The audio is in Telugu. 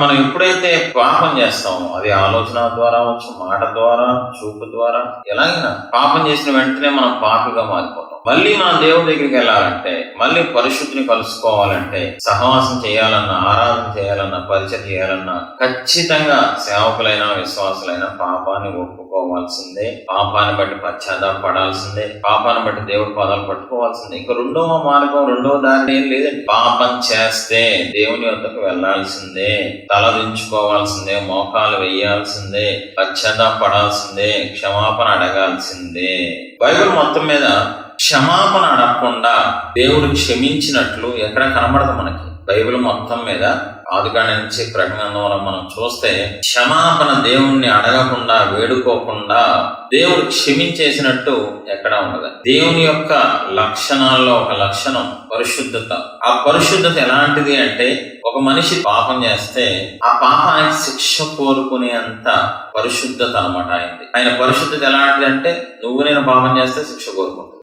మనం ఎప్పుడైతే పాపం చేస్తామో అది ఆలోచన ద్వారా వచ్చు మాట ద్వారా చూపు ద్వారా ఎలాగైనా పాపం చేసిన వెంటనే మనం పాపిగా మారిపోతాం. మళ్ళీ మనం దేవుడి దగ్గరికి వెళ్ళాలంటే మళ్ళీ పరిశుద్ధిని కలుసుకోవాలంటే సహవాసం చేయాలన్నా ఆరాధన చేయాలన్నా పరిచయం చేయాలన్నా ఖచ్చితంగా సేవకులైన విశ్వాసులైన పాపాన్ని ఒప్పుకోవాల్సిందే. పాపాన్ని బట్టి పశ్చాత్తాపడాల్సిందే పాపాన్ని బట్టి దేవుడి పదాలు పట్టుకోవాల్సిందే. ఇంకా రెండవ మార్గం రెండవ దారి ఏం లేదండి. పాపం చేస్తే దేవుని వద్దకు వెళ్ళాల్సిందే తలదించుకోవాల్సిందే మోకాలు వేయాల్సిందే పశ్చాత్తాపడాల్సిందే క్షమాపణ అడగాల్సిందే. బైబిల్ మొత్తం మీద క్షమాపణ అడగకుండా దేవుడు క్షమించినట్లు ఎక్కడ కనబడదు మనకి. బైబిల్ మొత్తం మీద ఆదికాండ నుంచి ప్రకటనలో మనం చూస్తే క్షమాపణ దేవుణ్ణి అడగకుండా వేడుకోకుండా దేవుడు క్షమించేసినట్టు ఎక్కడ ఉండదు. దేవుని యొక్క లక్షణాల్లో ఒక లక్షణం పరిశుద్ధత. ఆ పరిశుద్ధత ఎలాంటిది అంటే ఒక మనిషి పాపం చేస్తే ఆ పాపానికి శిక్ష కోరుకునేంత పరిశుద్ధత అనమాట ఆయనది. ఆయన పరిశుద్ధత ఎలాంటిది అంటే నువ్వు నేను పాపం చేస్తే శిక్ష కోరుకుంటావు